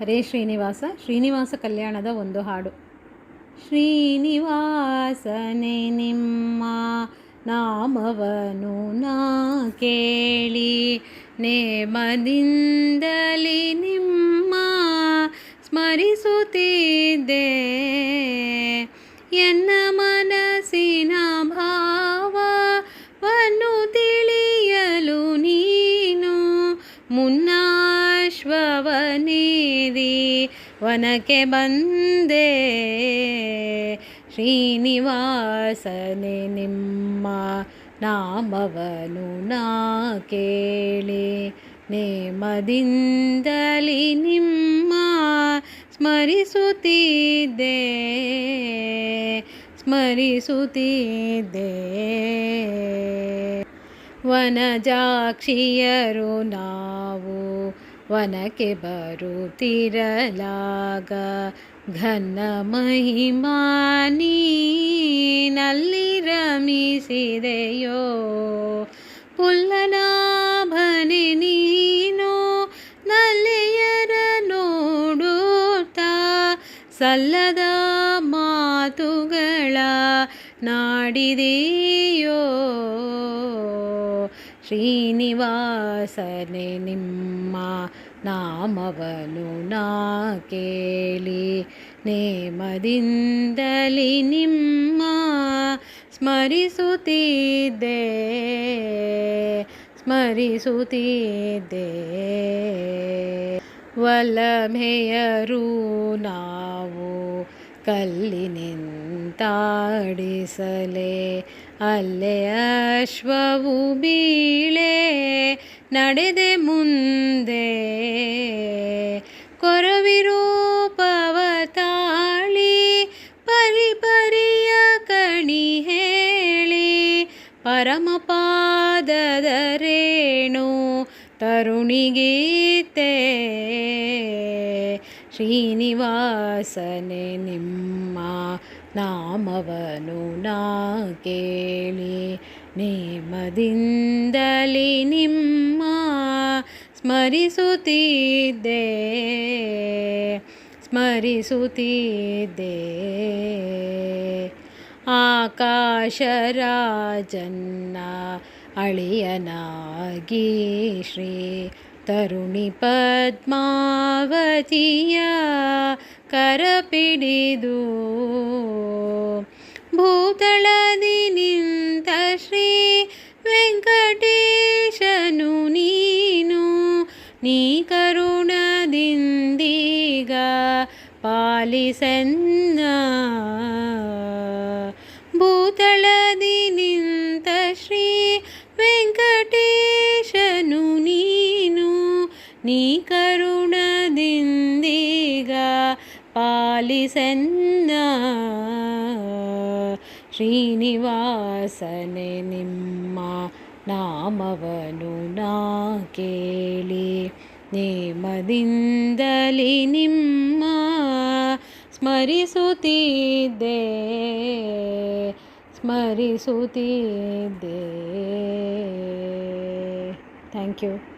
ಹರೇ ಶ್ರೀನಿವಾಸ ಶ್ರೀನಿವಾಸ ಕಲ್ಯಾಣದ ಒಂದು ಹಾಡು. ಶ್ರೀನಿವಾಸನೆ ನಿಮ್ಮ ನಾಮವನು ನಾ ಕೇಳಿ, ನೇಮದಿಂದಲಿ ನಿಮ್ಮ ಸ್ಮರಿಸುತ್ತಿದ್ದೆ. ಎನ್ನ ಮನಸ್ಸಿನ ಭಾವವನ್ನು ತಿಳಿಯಲು ನೀನು ಮುನ್ನಾಶ್ವವನೇರಿ ವನಕ್ಕೆ ಬಂದೆ. ಶ್ರೀನಿವಾಸನೆ ನಿಮ್ಮ ನಾಮವನು ನಾ ಕೇಳಿ. ನೇಮದಿಂದಲಿ ನಿಮ್ಮ ಸ್ಮರಿಸುತ್ತಿದ್ದೆ. ಸ್ಮರಿಸುತ್ತಿದ್ದೆ. ವನಜಾಕ್ಷಿಯರು ನಾವು ವನಕ್ಕೆ ಬರುತ್ತಿರಲಾಗ ಘನ ಮಹಿಮಾನೀನಲ್ಲಿ ರಮಿಸಿದೆಯೋ ಪುಲ್ಲನಾಭನೆ ನೀನು ನಲ್ಲಿಯರ ನೋಡುತ್ತಾ ಸಲ್ಲದ ಮಾತುಗಳ ನಾಡಿದೆಯೋ? ಶ್ರೀನಿವಾಸನೆ ನಿಮ್ಮ ನಾಮವನು ನಾ ಕೇಳಿ. ನೇಮದಿಂದಲಿ ನಿಮ್ಮ ಸ್ಮರಿಸುತ್ತಿದ್ದೆ. ಸ್ಮರಿಸುತ್ತಿದ್ದೆ. ವಲಭೆಯರು ನಾವು ಕಲ್ಲಿನಿಂತಾಡಿಸಲೆ ಅಲ್ಲೇ ಅಶ್ವವು ಬೀಳೆ, ನಡೆದೆ ಮುಂದೆ. ಕೊರವಿರೂಪವ ತಾಳಿ ಪರಿ ಪರಿಯ ಕಣಿ ಹೇಳಿ, ಪರಮಪಾದದ ರೇಣು ತರುಣಿಗೀತೆ ಶ್ರೀನಿವಾಸನೆ ನಿಮ್ಮ ನಾಮವನು ನಾ ಕೇಳಿ. ನೇಮದಿಂದಲಿ ನಿಮ್ಮ ಸ್ಮರಿಸುತ್ತಿದ್ದೆ. ಸ್ಮರಿಸುತ್ತಿದ್ದೆ. ಆಕಾಶರಾಜನ್ನ ಅಳಿಯನಾಗಿ ಶ್ರೀ ತರುಣಿ ಪದ್ಮಾವತಿಯ ಕರಪಿಡಿದು ಭೂತಳದಿ ನಿಂತ ಶ್ರೀ ವೆಂಕಟೇಶನು ನೀನು ನೀ ಕರುಣದಿಂದೀಗ ಪಾಲಿಸನ್ನ ಕರುಣದಿಂದೀಗ ಪಾಲಿಸನ್ನ ಶ್ರೀನಿವಾಸನೆ ನಿಮ್ಮ ನಾಮವನು ನಾ ಕೇಳಿ. ನೇಮದಿಂದಲಿ ನಿಮ್ಮ ಸ್ಮರಿಸುತ್ತಿದ್ದೆ ಸ್ಮರಿಸುತ್ತಿದ್ದೆ. Thank you.